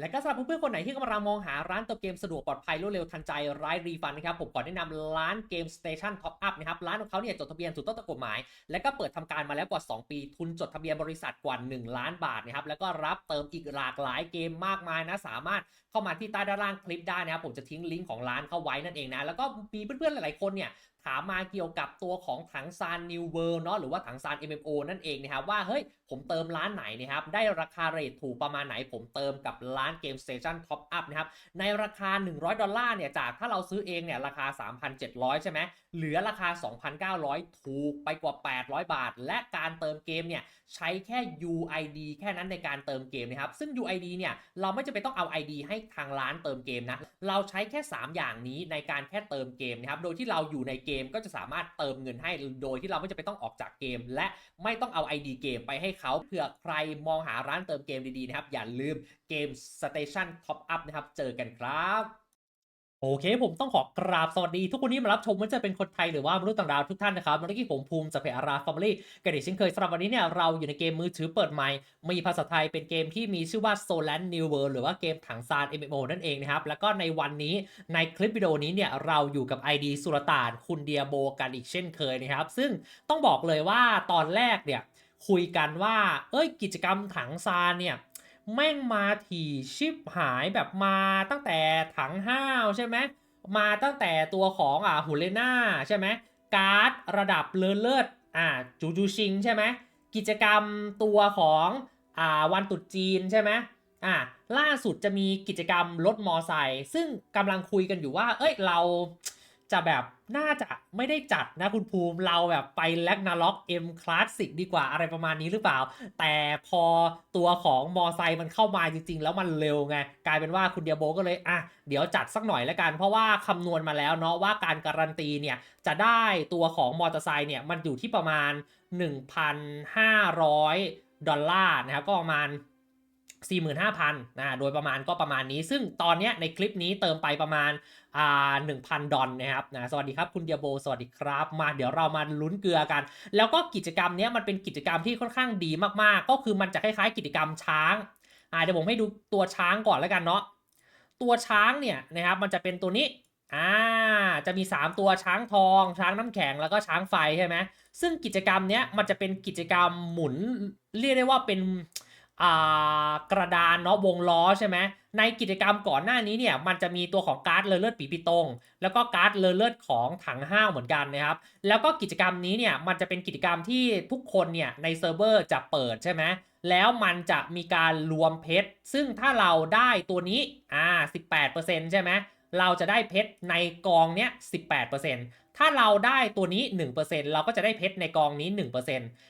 และก็สำหรับเพื่อนๆคนไหนที่กำลังมองหาร้านเติมเกมสะดวกปลอดภัยรวดเร็วทันใจไร้รีฟันนะครับผมขอแนะนำร้านเกมสเตชันท็อปอัพนะครับร้านของเขาเนี่ยจดทะเบียนถูกต้องตามกฎหมาย และก็เปิดทำการมาแล้วกว่า 2 ปี ทุนจดทะเบียนบริษัทกว่า 1 ล้านบาทนะครับแล้วก็รับเติมอีกหลากหลายเกมมากมายนะสามารถ เข้ามาที่ใต้ด้านล่างคลิปได้นะครับผมจะทิ้งลิงก์ของร้านเข้าไว้นั่นเองนะแล้วก็มีเพื่อนๆหลายๆคนเนี่ยถามมาเกี่ยวกับตัวของถังซาน New World เนาะหรือว่าถังซาน MMO นั่นเองนะครับว่าเฮ้ยผมเติมร้านไหนนะครับได้ราคาเรทถูกประมาณไหน ผมเติมกับร้าน Game Station Top Up นะครับในราคา 100 ดอลลาร์เนี่ยจากถ้าเราซื้อเองเนี่ยราคา 3,700 ใช่ไหมเหลือราคา 2,900 ถูกไปกว่า 800 บาท และการเติมเกมเนี่ยใช้แค่ UID แค่นั้นในการเติมเกมนะครับซึ่ง UID เนี่ยเราไม่จำเป็นต้องเอา ID ให้ทางร้านเติมเกมนะ เราใช้แค่ 3 อย่างนี้ในการแค่เติมเกมนะครับ โดยที่เราอยู่ในเกมก็จะสามารถเติมเงินให้ โดยที่เราไม่จำเป็นต้องออกจากเกม และไม่ต้องเอา ID เกมไปให้เขา เผื่อใครมองหาร้านเติมเกมดีๆนะครับ อย่าลืมเกม Station Top Up นะครับ เจอกันครับ โอเคผมต้องขอกราบสวัสดี ทุกคนที่มารับชมไม่ว่าจะเป็นคนไทยหรือว่ามนุษย์ต่างดาวทุกท่านนะครับเมื่อกี้ผมภูมิจากเพจอาราฟาร์มลี่กันอีกเช่นเคยสำหรับวันนี้เนี่ยเราอยู่ในเกมมือถือเปิดใหม่ มีภาษาไทยเป็นเกมที่มีชื่อว่า Solan New World หรือว่าเกมถังซาน MMO นั่นเองนะครับ แล้วก็ในวันนี้ในคลิปวิดีโอนี้เนี่ยเราอยู่กับ ID สุรต่านคุณเดียโบกันอีกเช่นเคยนะครับ ซึ่งต้องบอกเลยว่าตอนแรกเนี่ยคุยกันว่า เอ้ยกิจกรรมถังซานเนี่ย แม่งมาถี่ชิปหายแบบมาตั้งแต่ถังห้าวใช่ไหมมาตั้งแต่ตัวของอ่าหูเลน่าใช่ไหมการ์ดระดับเลิศเลิศอ่าจูจูชิงใช่ไหมกิจกรรมตัวของอ่าวันตรุษจีนใช่ไหมอ่าล่าสุดจะมีกิจกรรมรถมอไซค์ซึ่งกำลังคุยกันอยู่ว่า เอ้ยเรา จะแบบน่าจะไม่ได้จัดนะคุณภูมิเราแบบไปแลกนาล็อกเอ็มคลาสสิกดีกว่าอะไรประมาณนี้หรือเปล่า แต่พอตัวของมอไซค์มันเข้ามาจริง ๆ แล้วมันเร็วไง กลายเป็นว่าคุณเดียโบก็เลยอะเดี๋ยวจัดสักหน่อยแล้วกัน เพราะว่าคำนวณมาแล้วเนาะว่าการการันตีเนี่ย จะได้ตัวของมอเตอร์ไซค์เนี่ย มันอยู่ที่ประมาณ 1,500 ดอลลาร์นะครับก็ประมาณ 45,000นะโดยประมาณก็ประมาณนี้ ซึ่งตอนนี้ในคลิปนี้เติมไปประมาณอ่า1,000 ดอลนะครับนะสวัสดีครับคุณเดียโบ สวัสดีครับ มาเดี๋ยวเรามาลุ้นเกลือกัน แล้วก็กิจกรรมนี้มันเป็นกิจกรรมที่ค่อนข้างดีมากๆ ก็คือมันจะคล้ายๆ กิจกรรมช้างอ่าเดี๋ยวผมให้ดูตัวช้างก่อนแล้วกันเนาะตัวช้างเนี่ยนะครับมันจะเป็นตัวนี้อ่าจะมี 3 ตัวช้างทอง ช้างน้ำแข็งแล้วก็ช้างไฟใช่ไหมซึ่งกิจกรรมเนี้ยมันจะเป็นกิจกรรมหมุนเรียกได้ว่าเป็น กระดานเนาะวงล้อใช่ไหมในกิจกรรมก่อนหน้านี้เนี่ยมันจะมีตัวของการ์ดเลอเลือดปีปีตงแล้วก็การ์ดเลอเลือดของถังห้าวเหมือนกันนะครับแล้วก็กิจกรรมนี้เนี่ยมันจะเป็นกิจกรรมที่ทุกคนเนี่ยในเซิร์ฟเวอร์จะเปิดใช่ไหมแล้วมันจะมีการรวมเพชรซึ่งถ้าเราได้ตัวนี้อ่า18%ใช่ไหมเราจะได้เพชรในกองเนี้ย18% ถ้าเราได้ตัวนี้ 1%เราก็จะได้เพชรในกองนี้ 1%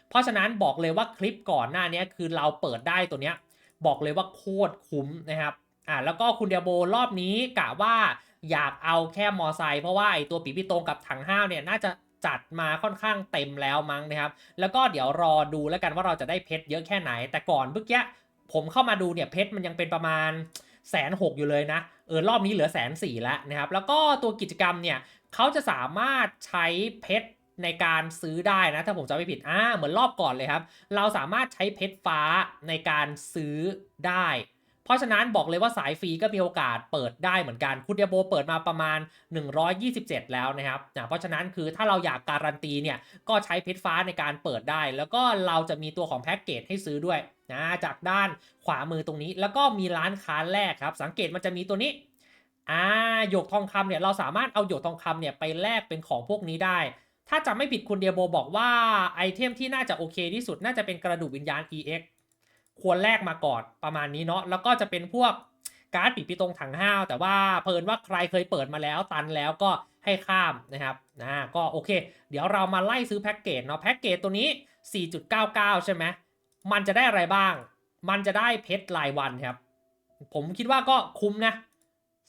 เพราะฉะนั้นบอกเลยว่าคลิปก่อนหน้านี้คือเราเปิดได้ตัวเนี้ยบอกเลยว่าโคตรคุ้มนะครับอ่าแล้วก็คุณเดียโบรอบนี้กะว่าอยากเอาแค่มอไซค์เพราะว่าไอตัวปีพี่ตรงกับถังห้าวเนี่ยน่าจะจัดมาค่อนข้างเต็มแล้วมั้งนะครับ แล้วก็เดี๋ยวรอดูแล้วกันว่าเราจะได้เพชรเยอะแค่ไหน แต่ก่อนเมื่อกี้ผมเข้ามาดูเนี่ยเพชรมันยังเป็นประมาณแสนหกอยู่เลยนะ เออรอบนี้เหลือแสนสี่แล้วนะครับ แล้วก็ตัวกิจกรรมเนี่ย เขาจะสามารถใช้เพชรในการซื้อได้นะ ถ้าผมจำไม่ผิดอ่าเหมือนรอบก่อนเลยครับ เราสามารถใช้เพชรฟ้าในการซื้อได้ เพราะฉะนั้นบอกเลยว่าสายฟรีก็มีโอกาสเปิดได้เหมือนกันคุณเดียโบเปิดมาประมาณ 127 แล้วนะครับนะเพราะฉะนั้นคือถ้าเราอยากการันตีเนี่ยก็ใช้เพชรฟ้าในการเปิดได้ แล้วก็เราจะมีตัวของแพ็กเกจให้ซื้อด้วยนะจากด้านขวามือตรงนี้ แล้วก็มีร้านค้าแรกครับ สังเกตมันจะมีตัวนี้ อ่าหยกทองคำเนี่ยเราสามารถเอาหยกทองคำเนี่ยไปแลกเป็นของพวกนี้ได้ ถ้าจำไม่ผิดคุณเดียโบบอกว่าไอเทมที่น่าจะโอเคที่สุดน่าจะเป็นกระดูกวิญญาณ EX ควรแลกมาก่อนประมาณนี้เนาะแล้วก็จะเป็นพวกการ์ดปีกปีตรงถังห้าวแต่ว่าเพลินว่าใครเคยเปิดมาแล้วตันแล้วก็ให้ข้ามนะครับนะก็โอเค เดี๋ยวเรามาไล่ซื้อแพ็กเกจเนาะแพ็กเกจตัวนี้ 4.99 ใช่ไหมมันจะได้อะไรบ้าง มันจะได้เพชรรายวันครับ ผมคิดว่าก็คุ้มนะ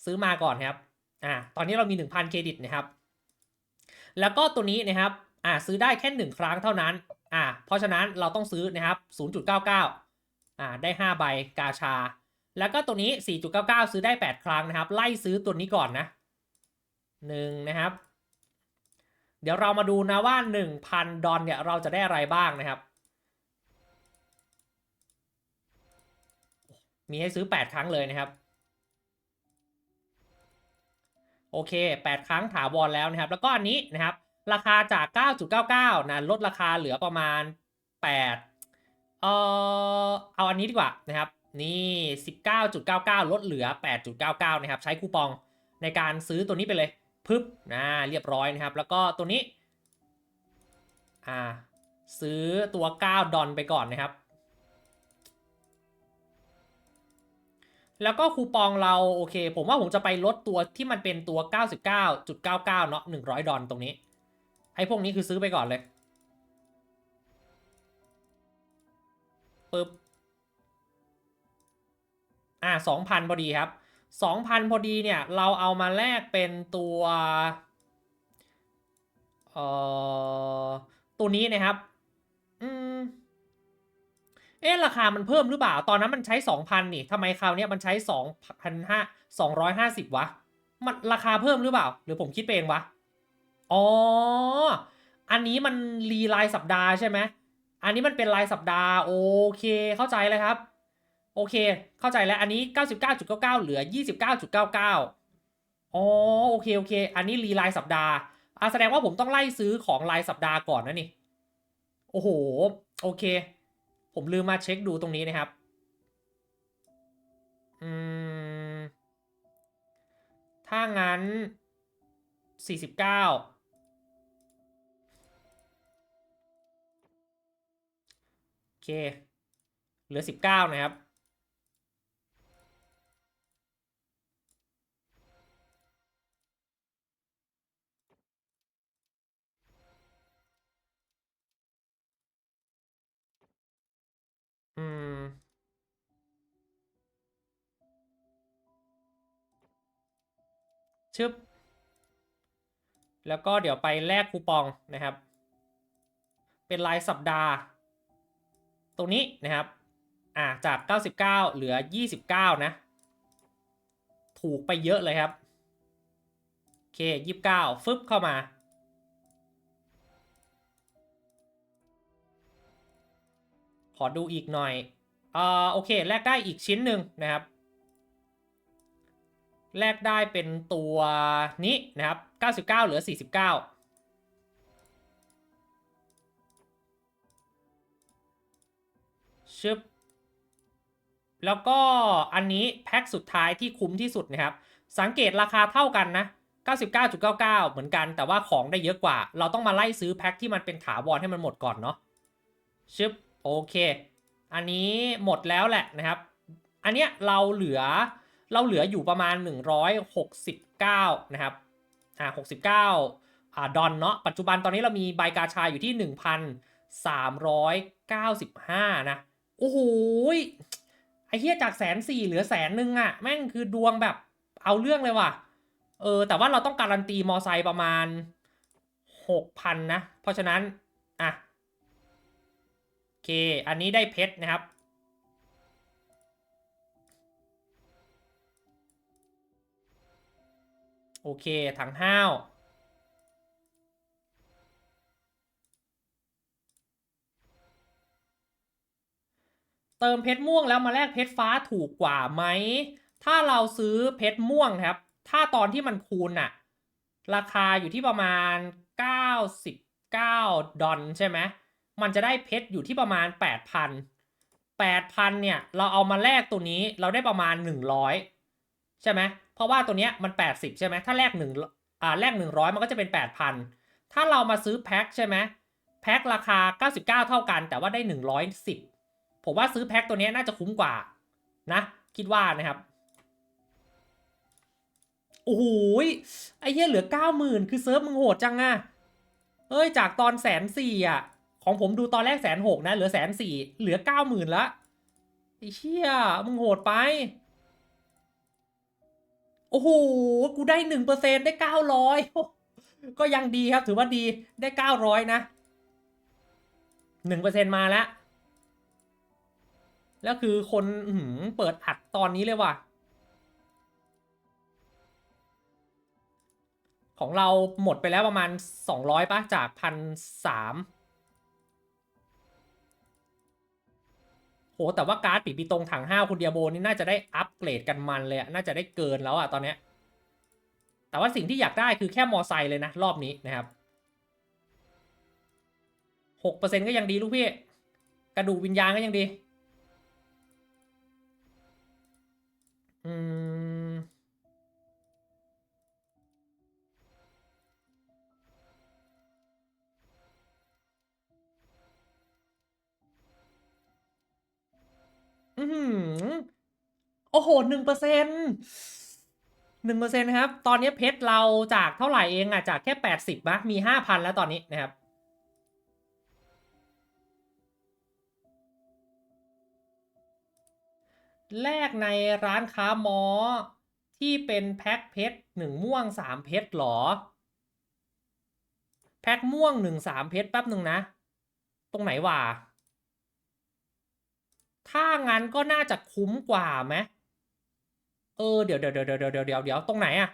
ซื้อมาก่อนครับอ่าตอนนี้เรามี 1,000 เครดิตนะครับ แล้วก็ตัวนี้นะครับอ่าซื้อได้แค่ 1 ครั้งเท่านั้นอ่าเพราะฉะนั้นเราต้องซื้อนะครับ 0.99อ่าได้ 5 ใบกาชา แล้วก็ตัวนี้ 4.99 ซื้อได้ 8 ครั้งนะครับ ไล่ซื้อตัวนี้ก่อนนะ1นะครับ เดี๋ยวเรามาดูนะว่า 1,000 ดอลเนี่ยเราจะได้อะไรบ้างนะครับ มีให้ซื้อ 8 ครั้งเลยนะครับ โอเค 8 ครั้งถาวรแล้วนะครับ แล้วก็อันนี้นะครับ ราคาจาก 9.99 นะ ลดราคาเหลือประมาณ 8 เอ่อ เอาอันนี้ดีกว่านะครับ นี่ 19.99 ลดเหลือ 8.99 นะครับ ใช้คูปองในการซื้อตัวนี้ไปเลย พึบนะเรียบร้อยนะครับ แล้วก็ตัวนี้ อ่า ซื้อตัว 9 ดอลไปก่อนนะครับ แล้วก็คูปองเราโอเค ผมว่าผมจะไปลดตัวที่มันเป็นตัว 99.99 เนาะ100 ดอลตรงนี้ ไอ้พวกนี้คือซื้อไปก่อนเลยปึ๊บอ่า2,000 พอดีครับ 2,000 พอดีเนี่ย เราเอามาแลกเป็นตัวเอ่อตัวนี้นะครับ อืม เอ๊ะราคามันเพิ่มหรือเปล่า ตอนนั้นมันใช้ 2,000 นี่ทำไมคราวเนี้ยมันใช้ 2,500 250 วะ มันราคาเพิ่มหรือเปล่า หรือผมคิดไปเองวะ อ๋อ อันนี้มันรีรายสัปดาห์ใช่ไหม อันนี้มันเป็นรายสัปดาห์ โอเค เข้าใจเลยครับ โอเค เข้าใจแล้ว อันนี้ 99.99 เหลือ 29.99 อ๋อ โอเค โอเค อันนี้รีรายสัปดาห์อะแสดงว่าผมต้องไล่ซื้อของรายสัปดาห์ก่อนนะนี่ โอ้โห โอเค ผมลืมมาเช็คดูตรงนี้นะครับอืมถ้างั้น 49โอเคเหลือ 19 นะครับ ชึบ แล้วก็เดี๋ยวไปแลกคูปองนะครับ เป็นรายสัปดาห์ ตรงนี้นะครับ อ่าจาก 99 เหลือ 29 นะ ถูกไปเยอะเลยครับ โอเค 29 ฟึบเข้ามาขอดูอีกหน่อยอ่าโอเค แลกได้อีกชิ้นหนึ่งนะครับ แลกได้เป็นตัวนี้นะครับ 99 เหลือ 49ชึบแล้วก็อันนี้แพ็คสุดท้ายที่คุ้มที่สุดนะครับ สังเกตราคาเท่ากันนะ 99.99 เหมือนกัน แต่ว่าของได้เยอะกว่า เราต้องมาไล่ซื้อแพ็คที่มันเป็นถาวรให้มันหมดก่อนเนาะชึบโอเค อันนี้หมดแล้วแหละนะครับ อันเนี้ยเราเหลือ เราเหลืออยู่ประมาณ 169 นะครับ อ่า69 อ่าดอนเนาะ ปัจจุบันตอนนี้เรามีใบกาชาอยู่ที่ 1,395 นะ โอ้โหยไอ้เหี้ยจากแสนสี่เหลือแสนหนึ่งอะแม่งคือดวงแบบเอาเรื่องเลยว่ะ เออ แต่ว่าเราต้องการันตีมอไซค์ประมาณหกพันนะ เพราะฉะนั้น อะ โอเค อันนี้ได้เพชรนะครับ โอเค ถังห้าว เติมเพชรม่วงแล้วมาแลกเพชรฟ้าถูกกว่าไหม ถ้าเราซื้อเพชรม่วงครับ ถ้าตอนที่มันคูณอะราคาอยู่ที่ประมาณ 99 ดอลใช่ไหม มันจะได้เพชรอยู่ที่ประมาณ 8,000 8,000เนี่ย เราเอามาแลกตัวนี้เราได้ประมาณ 100 ใช่ไหม เพราะว่าตัวเนี้ยมัน 80 ใช่ไหมถ้าแลก1อ่าแลก100มันก็จะเป็น 8,000 ถ้าเรามาซื้อแพ็คใช่ไหมแพ็คราคา 99 เท่ากัน แต่ว่าได้ 110 ผมว่าซื้อแพ็คตัวเนี้ยน่าจะคุ้มกว่านะ คิดว่านะครับโอ้โหไอ้เหี้ยเหลือ 90,000 คือเซิร์ฟมึงโหดจังอะเอ้ยจากตอนแสนสี่อะของผมดูตอนแรกแสนหกนะ เหลือแสนสี่เหลือ90,000ละไอ้เชี่ยมึงโหดไป โอ้โห กูได้หนึ่งเปอร์เซ็นได้เก้าร้อยก็ยังดีครับ ถือว่าดีได้เก้าร้อยนะหนึ่งเปอร์เซ็นมาแล้ว แล้วคือคนอืเปิดอัดตอนนี้เลยว่ะ ของเราหมดไปแล้วประมาณ200ปะจากพันสาม โหแต่ว่าการ์ดปีปีตรงถังห้าคุณเดียโบนี่น่าจะได้อัปเกรดกันมันเลยน่าจะได้เกินแล้วอะตอนเนี้ยแต่ว่าสิ่งที่อยากได้คือแค่มอไซค์เลยนะ รอบนี้นะครับหกเปอร์เซ็นก็ยังดีลูกพี่ กระดูกวิญญาณก็ยังดี อืม อือโอ้โหหนึ่งเปอร์เซ็นหนึ่งเปอร์เซ็นครับ ตอนนี้เพชรเราจากเท่าไหร่เองอะจากแค่แปดสิบะมีห้าพันแล้วตอนนี้นะครับแลกในร้านค้ามอ ที่เป็นแพ็คเพชรหนึ่งม่วงสามเพชรหรอ แพ็คม่วงหนึ่งสามเพชรแป๊บหนึ่งนะ ตรงไหนวะ ถ้างั้นก็น่าจะคุ้มกว่าไหมเออเดี๋ยวเดี๋ยวเดี๋ยวเดี๋ยวเดี๋ยวเดี๋ยวเดี๋ยวตรงไหนอะ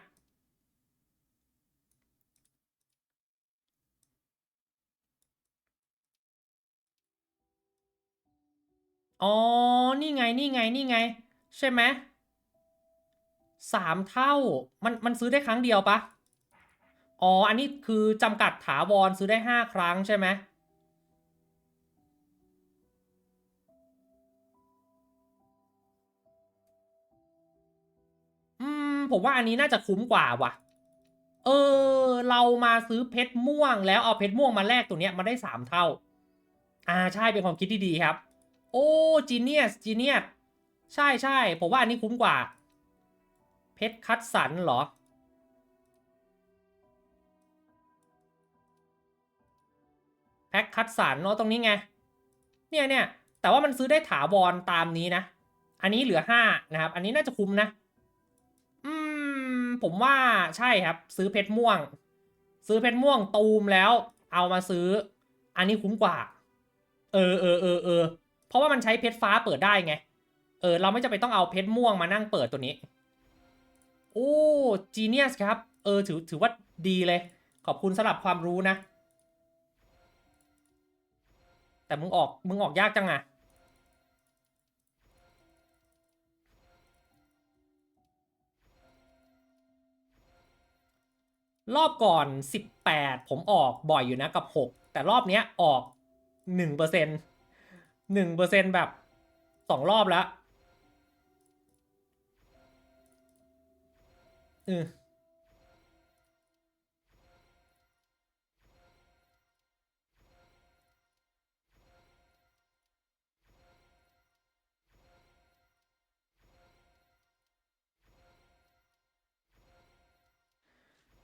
อ๋อ นี่ไง นี่ไง นี่ไง ใช่ไหมสามเท่า มัน มันซื้อได้ครั้งเดียวปะ อ๋อ อันนี้คือจำกัดถาวรซื้อได้ห้าครั้งใช่ไหม ผมว่าอันนี้น่าจะคุ้มกว่าว่ะ เออ เรามาซื้อเพชรม่วง แล้วเอาเพชรม่วงมาแลกตัวเนี้ยมาได้สามเท่า อ่าใช่เป็นความคิดที่ดีครับ โอ้จีเนียสจีเนียสใช่ใช่ผมว่าอันนี้คุ้มกว่า เพชรคัดสรรเหรอแพ็คคัดสรรเนาะตรงนี้ไง เนี่ยเนี่ยแต่ว่ามันซื้อได้ถาวรตามนี้นะ อันนี้เหลือห้านะครับ อันนี้น่าจะคุ้มนะ ผมว่าใช่ครับ ซื้อเพชรม่วง ซื้อเพชรม่วงตูมแล้ว เอามาซื้อ อันนี้คุ้มกว่า เออเออเออเออเพราะว่ามันใช้เพชรฟ้าเปิดได้ไง เออ เราไม่จำเป็นต้องเอาเพชรม่วงมานั่งเปิดตัวนี้ โอ้จีเนียสครับ เออ ถือถือว่าดีเลย ขอบคุณสำหรับความรู้นะ แต่มึงออกมึงออกยากจังอะ รอบก่อน 18 ผมออกบ่อยอยู่นะกับ 6 แต่รอบเนี้ยออก1%เปอร์เซ็นหนึ่งเปอร์เซ็นแบบสองรอบแล้วอือ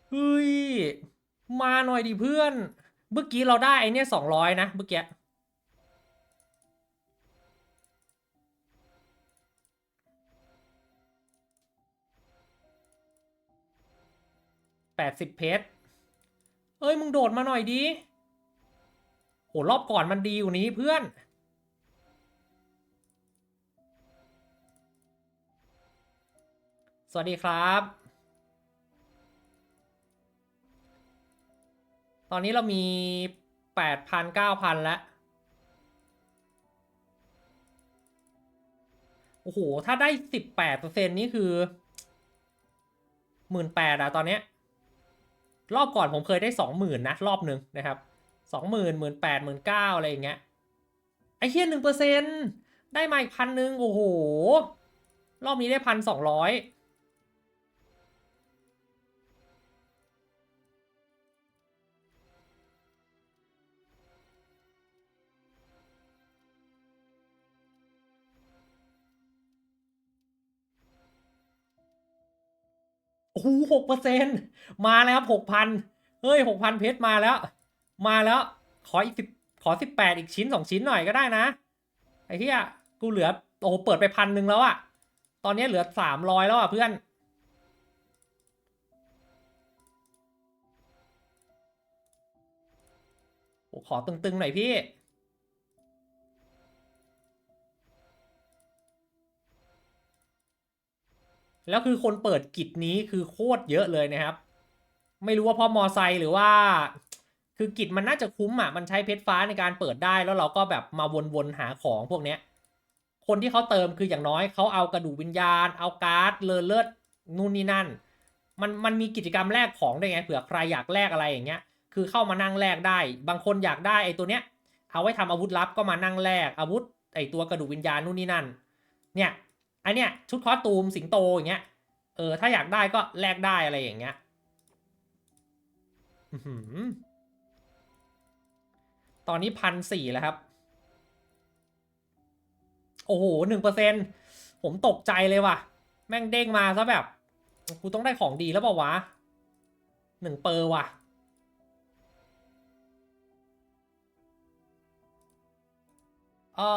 เฮ้ย มาหน่อยดิเพื่อน เมื่อกี้เราได้ไอเนี่ยสองร้อยนะ เมื่อกี้แปดสิบเพชร เอ้ย มึงโดดมาหน่อยดิโหรอบก่อนมันดีกว่นี้เพื่อนสวัสดีครับ ตอนนี้เรามีแปดพันเก้าพันแล้ว โอ้โห ถ้าได้สิบแปดเปอร์เซ็นนี่คือหมื่นแปดอะตอนเนี้ย รอบก่อนผมเคยได้สองหมื่นนะ รอบหนึ่งนะครับสองหมื่นหมื่นแปดหมื่นเก้าอะไรอย่างเงี้ย ไอ้เฮียหนึ่งเปอร์เซ็นได้มาอีกพันหนึ่งโอ้โห รอบนี้ได้พันสองร้อย หูหกเปอร์เซ็นมาแล้วครับหกพันเฮ้ยหกพันเพชรมาแล้ว มาแล้ว ขออีกสิบขอสิบแปดอีกชิ้นสองชิ้นหน่อยก็ได้นะ ไอ้เหี้ยกูเหลือ โอ้โหเปิดไปพันหนึ่งแล้วอะตอนนี้เหลือสามร้อยแล้วอะเพื่อนขอตึงๆหน่อยพี่ แล้วคือคนเปิดกิจนี้คือโคตรเยอะเลยนะครับ ไม่รู้ว่าพราะมอไซค์หรือว่า คือกิจมันน่าจะคุ้มอะมันใช้เพชรฟ้าในการเปิดได้แล้วเราก็แบบมาวนๆหาของพวกเนี้ยคนที่เขาเติมคืออย่างน้อยเขาเอากระดูกวิญญาณ เอาการ์ดเลอเลิศนู่นนี่นั่น มันมันมีกิจกรรมแลกของได้วยไงเผื่อใครอยากแลกอะไรอย่างเงี้ย คือเข้ามานั่งแลกได้ บางคนอยากได้ไอ้ตัวเนี้ยเอาไว้ทำอาวุธลับก็มานั่งแลกอาวุธไอ้ตัวกระดูกวิญญาณนู่นนี่นั่น เนี่ย ไอเนี้ยชุดคอสตูมสิงโตอย่างเงี้ย เออ ถ้าอยากได้ก็แลกได้อะไรอย่างเงี้ยตอนนี้พันสี่แล้วครับ โอ้โหหนึ่งเปอร์เซ็นผมตกใจเลยว่ะ แม่งเด้งมาซะแบบ กูต้องได้ของดีแล้วเปล่าวะหนึ่งเปอร์ว่ะเอ่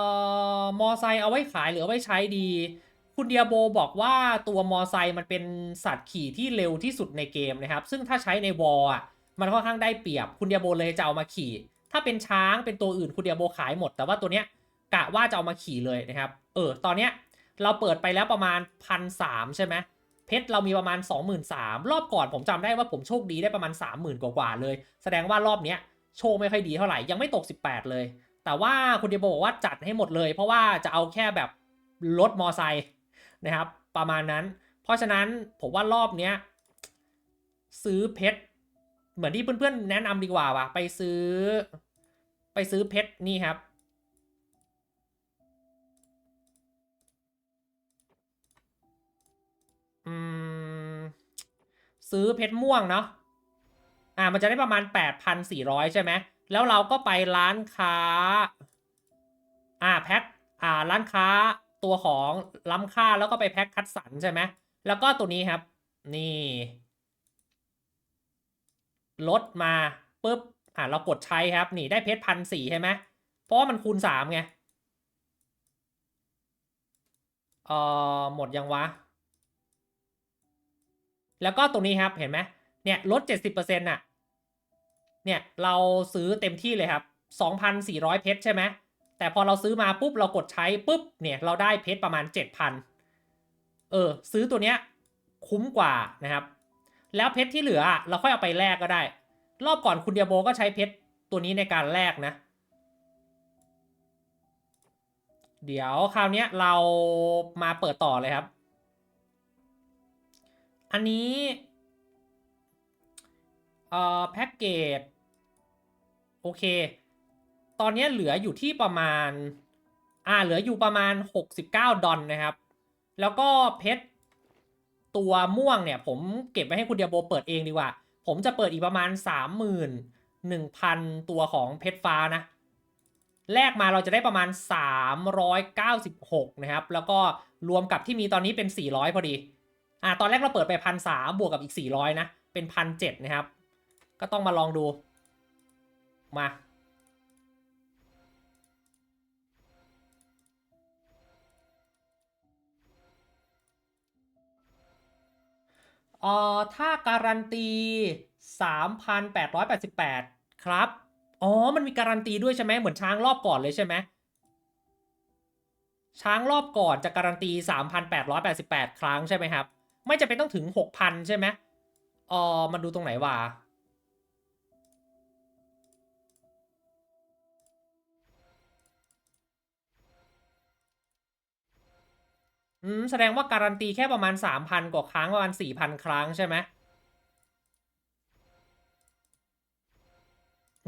อมอไซค์เอาไว้ขายหรือเอาไว้ใช้ดี คุณเดียโบบอกว่าตัวมอไซค์มันเป็นสัตว์ขี่ที่เร็วที่สุดในเกมนะครับ ซึ่งถ้าใช้ในวอลอะมันค่อนข้างได้เปรียบคุณเดียโบเลยจะเอามาขี่ ถ้าเป็นช้างเป็นตัวอื่นคุณเดียโบขายหมด แต่ว่าตัวเนี้ยกะว่าจะเอามาขี่เลยนะครับ เออ ตอนเนี้ยเราเปิดไปแล้วประมาณพันสามใช่ไหมเพชรเรามีประมาณ 2 3 0 0 0รอบก่อนผมจำได้ว่าผมโชคดีได้ประมาณ 30,000 กว่าๆเลย แสดงว่ารอบเนี้ยโชคไม่ค่อยดีเท่าไหร่ยังไม่ตก 18 เลย แต่ว่าคุณเดียโบบอกว่าจัดให้หมดเลย เพราะว่าจะเอาแค่แบบรถมอไซค์ นะครับ ประมาณนั้น เพราะฉะนั้นผมว่ารอบเนี้ยซื้อเพชรเหมือนที่เพื่อนๆแนะนำดีกว่าว่ะไปซื้อ ไปซื้อเพชรนี่ครับ อืม ซื้อเพชรม่วงเนาะอ่ามันจะได้ประมาณ 8,400 ใช่ไหม แล้วเราก็ไปร้านค้า อ่าแพ็คอ่าร้านค้า ตัวของล้ำค่าแล้วก็ไปแพ็คคัดสรรใช่ไหมแล้วก็ตัวนี้ครับ นี่ ลดมาปุ๊บอ่าเรากดใช้ครับ นี่ได้เพชรพันสี่ใช่ไหมเพราะว่ามันคูณสามไงเอ่อหมดยังวะ แล้วก็ตรงนี้ครับเห็นไหมเนี่ยลด70%น่ะเนี่ยเราซื้อเต็มที่เลยครับ2,400เพชรใช่ไหม แต่พอเราซื้อมาปุ๊บเรากดใช้ปุ๊บเนี่ยเราได้เพชรประมาณ 7,000 เออซื้อตัวเนี้ยคุ้มกว่านะครับ แล้วเพชรที่เหลือเราค่อยเอาไปแลกก็ได้ รอบก่อนคุณเดียโบก็ใช้เพชรตัวนี้ในการแลกนะ เดี๋ยวคราวนี้เรามาเปิดต่อเลยครับ อันนี้เอ่อแพ็กเกจโอเค ตอนนี้เหลืออยู่ที่ประมาณ อ่า เหลืออยู่ประมาณ 69 ดอลนะครับ แล้วก็เพชรตัวม่วงเนี่ย ผมเก็บไว้ให้คุณเดียโบเปิดเองดีกว่า ผมจะเปิดอีกประมาณ 31,000 ตัวของเพชรฟ้านะ แลกมาเราจะได้ประมาณ 396 นะครับ แล้วก็รวมกับที่มีตอนนี้เป็น 400 พอดี อ่า ตอนแรกเราเปิดไปพันสาบวกกับอีก 400 นะ เป็นพันเนะครับ ก็ต้องมาลองดู มา เอ่อถ้าการันตี 3,888 ครับ อ๋อ มันมีการันตีด้วยใช่ไหมเหมือนช้างรอบก่อนเลยใช่ไหมช้างรอบก่อนจะการันตี 3,888 ครั้งใช่ไหมครับ ไม่จะเป็นต้องถึง 6,000 ใช่ไหมอ๋อมันดูตรงไหนวะ อืมแสดงว่าการันตีแค่ประมาณ3,000กว่าครั้งประมาณ4,000ครั้งใช่ไหม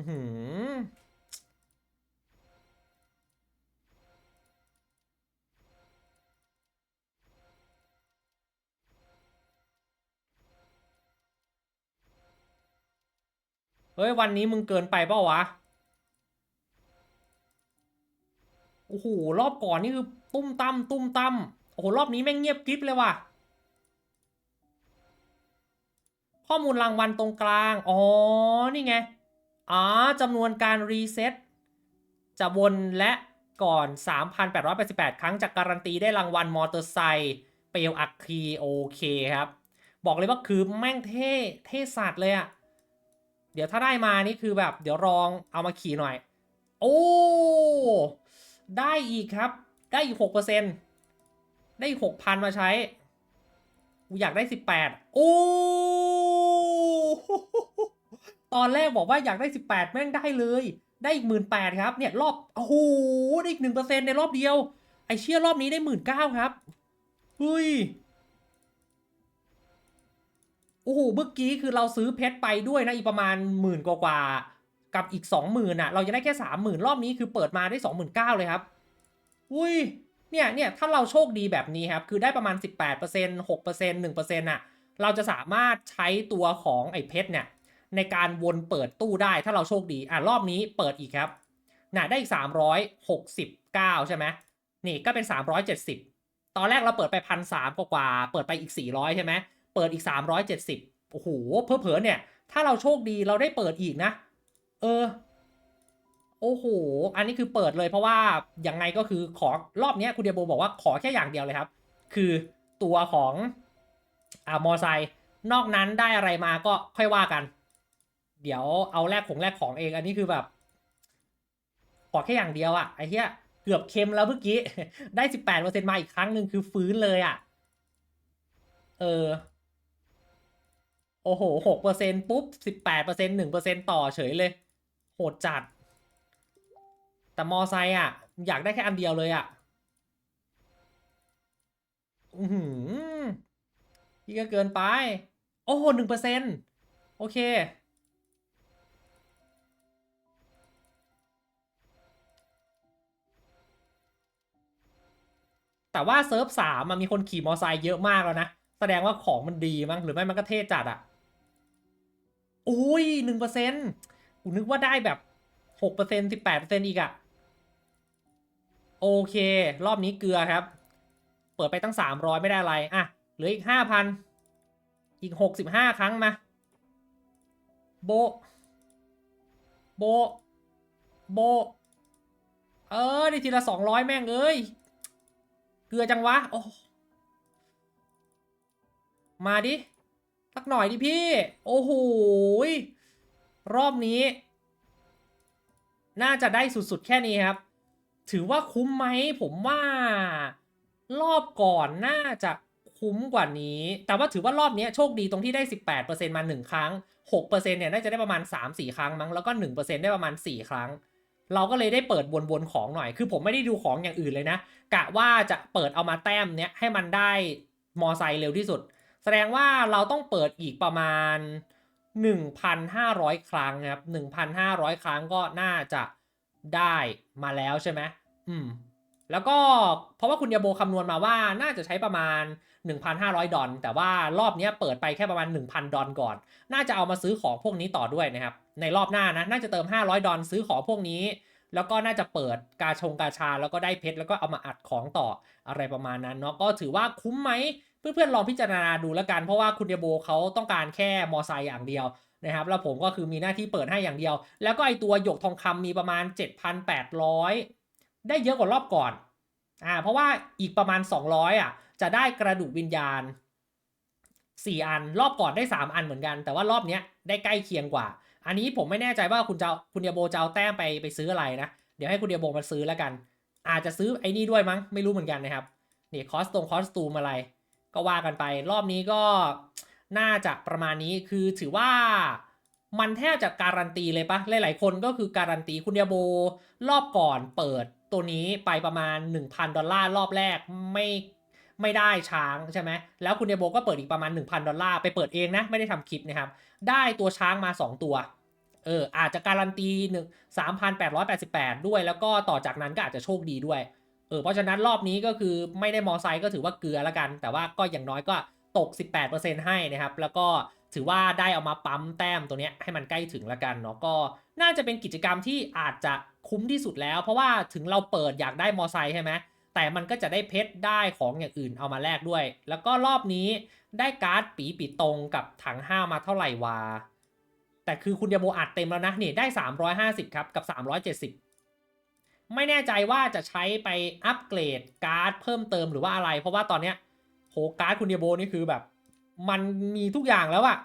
หือเฮ้ย วันนี้มึงเกินไปเปล่าวะ โอ้โห รอบก่อนนี่คือ ตุ้มตั้มตุ้มตั้ม โอ้โหรอบนี้แม่งเงียบกริบเลยว่ะ ข้อมูลรางวัลตรงกลาง อ๋อ นี่ไง อ๋อจำนวนการรีเซ็ตจะวนและก่อน 3,888 ครั้งจากการันตีได้รางวัลมอเตอร์ไซค์เปลวอัคคีโอเคครับ บอกเลยว่าคือแม่งเท่เท่สัตว์เลยอะเดี๋ยวถ้าได้มานี่คือแบบ เดี๋ยวลองเอามาขี่หน่อย โอ้ ได้อีกครับ ได้อีก 6% ได้อีก6,000มาใช้ กูอยากได้18โอ้ตอนแรกบอกว่าอยากได้18แปดแม่งได้เลย ได้อีก18,000ครับ เนี่ยรอบโอ้โหได้อีก1%ในรอบเดียว ไอเชี่ยรอบนี้ได้19,000ครับเฮ้ยโอ้โหเมื่อกี้คือเราซื้อเพชรไปด้วยนะอีกประมาณหมื่นกว่ากับอีก20,000อะ เราจะได้แค่30,000รอบนี้คือเปิดมาได้29,000เลยครับ อุ้ย เนี่ยเนี่ยถ้าเราโชคดีแบบนี้ครับ คือได้ประมาณ 18% 6% 1%อะเราจะสามารถใช้ตัวของไอ้เพชรเนี่ยในการวนเปิดตู้ได้ถ้าเราโชคดีอะรอบนี้เปิดอีกครับน่ะได้อีก 369 ใช่ไหมนี่ก็เป็น 370 ตอนแรกเราเปิดไปพันสามกว่าเปิดไปอีก 400 ใช่ไหมเปิดอีก 370โอ้โหเพอเพอๆเนี่ย ถ้าเราโชคดีเราได้เปิดอีกนะ เออ โอ้โห อันนี้คือเปิดเลยเพราะว่ายังไงก็คือขอรอบนี้คุณเดียโบบอกว่าขอแค่อย่างเดียวเลยครับ คือตัวของอ่ามอไซค์นอกนั้นได้อะไรมาก็ค่อยว่ากัน เดี๋ยวเอาแลกของแลกของเอง อันนี้คือแบบ ขอแค่อย่างเดียวอะไอ้เหี้ยเกือบเค็มแล้วเมื่อกี้ ได้สิบแปดเปอร์เซ็นมาอีกครั้งหนึ่งคือฟื้นเลยอะเออ โอ้โหหกเปอร์เซ็นปุ๊บสิบแปดเปอร์เซ็นหนึ่งเปอร์เซ็นต่อเฉยเลย โหดจัด แต่มอไซค์อะ อยากได้แค่อันเดียวเลยอะ อือหือนี่ก็เกินไป โอ้โหหนึ่งเปอร์เซ็นโอเค แต่ว่าเซิร์ฟสามมันมีคนขี่มอไซค์เยอะมากแล้วนะ แสดงว่าของมันดีมั้งหรือไม่มันก็เท่จัดอะโอ้ยหนึ่งเปอร์เซ็นต์กูนึกว่าได้แบบหกเปอร์เซ็นสิบแปดเปอร์เซ็นอีกอะ โอเค รอบนี้เกลือครับ เปิดไปตั้งสามร้อยไม่ได้อะไร อะ เหลืออีกห้าพันอีกหกสิบห้าครั้งมา โบ โบ โบ เออ ได้ทีละสองร้อยแม่งเอ้ย เกลือจังวะ โอ้ มาดิ สักหน่อยดิพี่ โอ้โห รอบนี้ น่าจะได้สุดๆ แค่นี้ครับ ถือว่าคุ้มไหมผมว่ารอบก่อนน่าจะคุ้มกว่านี้ แต่ว่าถือว่ารอบนี้โชคดีตรงที่ได้ 18%มา 1 ครั้ง 6%เนี่ยน่าจะได้ประมาณ 3-4 ครั้งมั้ง แล้วก็ 1%ได้ประมาณ 4 ครั้ง เราก็เลยได้เปิดวนๆของหน่อย คือผมไม่ได้ดูของอย่างอื่นเลยนะ กะว่าจะเปิดเอามาแต้มเนี้ยให้มันได้มอไซค์เร็วที่สุด แสดงว่าเราต้องเปิดอีกประมาณ 1,500 ครั้งนะครับ 1,500 ครั้งก็น่าจะ ได้มาแล้วใช่ไหมอืม แล้วก็เพราะว่าคุณยาโบคำนวณมาว่าน่าจะใช้ประมาณ 1,500 ดอลแต่ว่ารอบเนี้ยเปิดไปแค่ประมาณ 1,000 ดอลก่อน น่าจะเอามาซื้อของพวกนี้ต่อด้วยนะครับ ในรอบหน้านะ น่าจะเติม 500 ดอลซื้อของพวกนี้ แล้วก็น่าจะเปิดกาชงกาชาแล้วก็ได้เพชรแล้วก็เอามาอัดของต่ออะไรประมาณนั้นเนาะก็ถือว่าคุ้มไหมเพื่อนๆลองพิจารณาดูแล้วกัน เพราะว่าคุณเดโบเขาต้องการแค่มอไซค์อย่างเดียว นะครับแล้วผมก็คือมีหน้าที่เปิดให้อย่างเดียว แล้วก็ไอตัวหยกทองคำมีประมาณ 7,800 ได้เยอะกว่ารอบก่อนอ่าเพราะว่าอีกประมาณ 200อะจะได้กระดูกวิญญาณ 4 อันรอบก่อนได้ 3 อันเหมือนกัน แต่ว่ารอบเนี้ยได้ใกล้เคียงกว่า อันนี้ผมไม่แน่ใจว่าคุณจะเอาคุณเดียโบจะเอาแต้มไปไปซื้ออะไรนะเดี๋ยวให้คุณเดียโบมาซื้อแล้วกัน อาจจะซื้อไอ้นี่ด้วยมั้งไม่รู้เหมือนกันนะครับนี่คอสตงคอสตูมอะไร ก็ว่ากันไปรอบนี้ก็ น่าจะประมาณนี้คือถือว่ามันแทบจะการันตีเลยปะหลาย ๆ คนก็คือการันตีคุณเดียโบ รอบก่อนเปิดตัวนี้ไปประมาณ 1,000 ดอลลาร์รอบแรกไม่ไม่ได้ช้างใช่ไหมแล้วคุณเดียโบก็เปิดอีกประมาณ 1,000 ดอลลาร์ไปเปิดเองนะ ไม่ได้ทำคลิปนะครับ ได้ตัวช้างมา 2 ตัวเอออาจจะการันตีหนึ่ง3,888ด้วย แล้วก็ต่อจากนั้นก็อาจจะโชคดีด้วยเออเพราะฉะนั้นรอบนี้ก็คือไม่ได้มอไซค์ก็ถือว่าเกลือแล้วกัน แต่ว่าก็อย่างน้อยก็ ตก 18%ให้นะครับ แล้วก็ถือว่าได้เอามาปั๊มแต้มตัวเนี้ยให้มันใกล้ถึงแล้วกันเนาะก็น่าจะเป็นกิจกรรมที่อาจจะคุ้มที่สุดแล้ว เพราะว่าถึงเราเปิดอยากได้มอไซค์ใช่ไหมแต่มันก็จะได้เพชรได้ของอย่างอื่นเอามาแลกด้วย แล้วก็รอบนี้ได้การ์ดปีปีตรงกับถังห้ามาเท่าไหร่วะแต่คือคุณยาโบอัดเต็มแล้วนะนี่ได้ 350 ครับ กับ 370 ไม่แน่ใจว่าจะใช้ไปอัปเกรดการ์ดเพิ่มเติมหรือว่าอะไร เพราะว่าตอนเนี้ย โหการ์ดคุณเดียโบนี่คือแบบ มันมีทุกอย่างแล้วอะ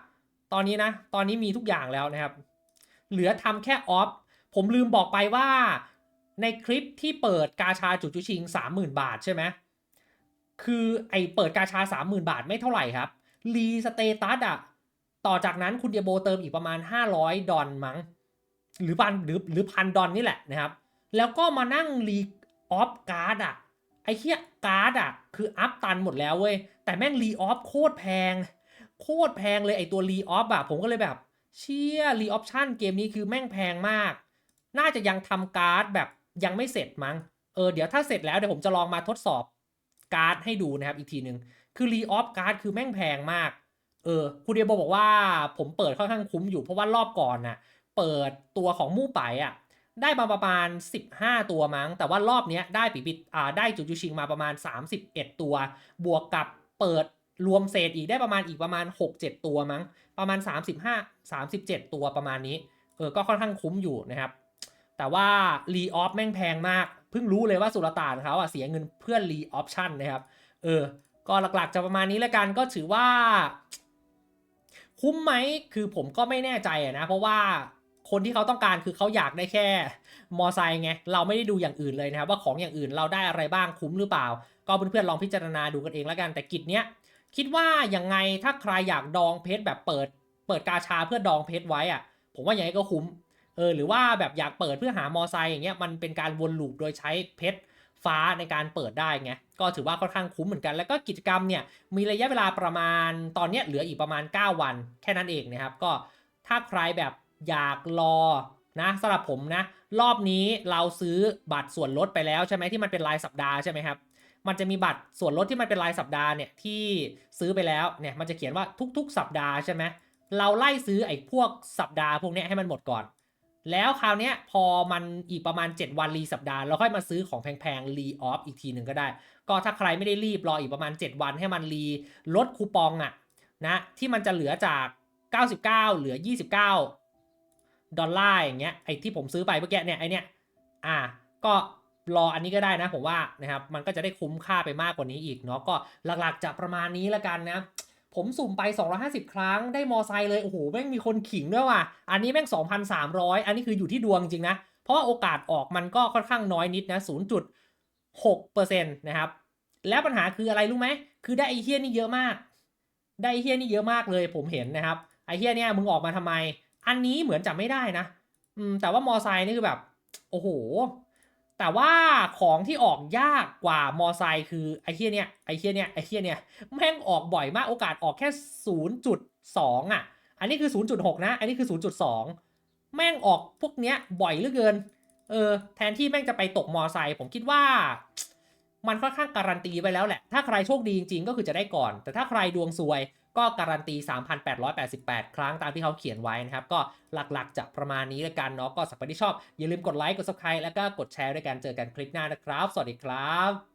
ตอนนี้นะ ตอนนี้มีทุกอย่างแล้วนะครับ เหลือทำแค่ออฟ ผมลืมบอกไปว่าในคลิปที่เปิดกาชาจุจุชิง 30,000 บาทใช่ไหมคือไอเปิดกาชา 30,000 บาทไม่เท่าไหร่ครับ รีสเตตัสอะต่อจากนั้นคุณเดียโบเติมอีกประมาณ 500 ดอลมั้ง หรือพันหรือหรือพันดอลนี่แหละนะครับ แล้วก็มานั่งรีออฟการ์ดอะ อ้เหี้ยการ์ดอะคืออัพตันหมดแล้วเว้ย แต่แม่งรีออฟโคตรแพง โคตรแพงเลยไอตัวรีออฟอะผมก็เลยแบบ เชี่ยรีออปชั่นเกมนี้คือแม่งแพงมาก น่าจะยังทำการ์ดแบบยังไม่เสร็จมั้ง เออเดี๋ยวถ้าเสร็จแล้วเดี๋ยวผมจะลองมาทดสอบการ์ดให้ดูนะครับอีกทีหนึ่งคือรีออฟการ์ดคือแม่งแพงมาก เออคุณเดียโบบอกว่าผมเปิดค่อนข้างคุ้มอยู่เพราะว่ารอบก่อนน่ะเปิดตัวของมู่ไปอะ ได้มาประมาณ 15 ตัวมั้ง แต่ว่ารอบนี้ได้ปีปิดอ่าได้จูจูชิงมาประมาณ 31 ตัว บวกกับเปิดรวมเศษอีกได้ประมาณอีกประมาณ 6-7 ตัวมั้ง ประมาณ 35 37 ตัวประมาณนี้ เออ ก็ค่อนข้างคุ้มอยู่นะครับ แต่ว่ารีออฟแม่งแพงมาก เพิ่งรู้เลยว่าสุลต่านเขาอะเสียเงินเพื่อรีออปชั่นนะครับ เออ ก็หลักๆจะประมาณนี้แล้วกัน ก็ถือว่า คุ้มไหม คือผมก็ไม่แน่ใจอะนะ เพราะว่า คนที่เขาต้องการคือเขาอยากได้แค่มอไซค์ไงเราไม่ได้ดูอย่างอื่นเลยนะครับว่าของอย่างอื่นเราได้อะไรบ้างคุ้มหรือเปล่า ก็เพื่อนๆลองพิจารณาดูกันเองแล้วกันแต่กิจเนี้ยคิดว่ายังไงถ้าใครอยากดองเพชรแบบเปิด เปิดกาชาเพื่อดองเพชรไว้อะผมว่าอย่างไรก็คุ้มเออหรือว่าแบบอยากเปิดเพื่อหามอไซค์อย่างเงี้ยมันเป็นการวนลูปโดยใช้เพชรฟ้าในการเปิดได้ไงก็ถือว่าค่อนข้างคุ้มเหมือนกัน แล้วก็กิจกรรมเนี่ยมีระยะเวลาประมาณตอนเนี้ยเหลืออีกประมาณ 9 วัน แค่นั้นเองนะครับก็ถ้าใครแบบ อยากรอนะสำหรับผมนะ รอบนี้เราซื้อบัตรส่วนลดไปแล้วใช่ไหมที่มันเป็นรายสัปดาห์ใช่ไหมครับมันจะมีบัตรส่วนลดที่มันเป็นรายสัปดาห์เนี่ยที่ซื้อไปแล้วเนี่ยมันจะเขียนว่าทุก ๆ สัปดาห์ใช่ไหมเราไล่ซื้อไอ้พวกสัปดาห์พวกนี้ให้มันหมดก่อน แล้วคราวนี้พอมันอีกประมาณ 7 วันรีสัปดาห์เราค่อยมาซื้อของแพงๆรีออฟอีกทีหนึ่งก็ได้ ก็ถ้าใครไม่ได้รีบรออีกประมาณ 7 วันให้มันรีลดคูปองอะนะที่มันจะเหลือจาก 99 เหลือ 29 ดอลลาร์อย่างเงี้ยไอ้ที่ผมซื้อไปเมื่อกี้เนี่ยไอเนี้ยอ่าก็รออันนี้ก็ได้นะผมว่านะครับมันก็จะได้คุ้มค่าไปมากกว่านี้อีกเนาะก็หลักๆจะประมาณนี้ล้วกันนะผมสุ่มไป 250 ครั้งได้มอไซค์เลยโอ้โหแม่งมีคนขิงด้วยว่ะอันนี้แม่ง 2,300 อันนี้คืออยู่ที่ดวงจริงนะ เพราะว่าโอกาสออกมันก็ค่อนข้างน้อยนิดนะ 0.6%นะครับแล้วปัญหาคืออะไรรู้ไหมคือได้ไอเฮียนี่เยอะมาก ได้ไอเฮียนี่เยอะมากเลยผมเห็นนะครับไอเฮียเนี่ยมึงออกมาทำไม อันนี้เหมือนจะไม่ได้นะ อืม แต่ว่ามอไซค์นี่คือแบบ โอ้โห แต่ว่าของที่ออกยากกว่ามอไซค์คือไอ้เฮียเนี่ยไอ้เฮียเนี่ยไอ้เฮียเนี่ยแม่งออกบ่อยมากโอกาสออกแค่ 0.2 อะ อันนี้คือ 0.6 นะ อันนี้คือ 0.2 แม่งออกพวกเนี้ยบ่อยเหลือเกิน เออ แทนที่แม่งจะไปตกมอไซค์ผมคิดว่ามันค่อนข้างการันตีไปแล้วแหละ ถ้าใครโชคดีจริงๆ ก็คือจะได้ก่อน แต่ถ้าใครดวงซวย ก็การันตี 3,888 ครั้งตามที่เขาเขียนไว้นะครับ ก็หลักๆจะประมาณนี้ละกันเนาะก็สักคนที่ชอบ อย่าลืมกดไลค์กด subscribe แล้วก็กดแชร์ด้วยกันเจอกันคลิปหน้านะครับ สวัสดีครับ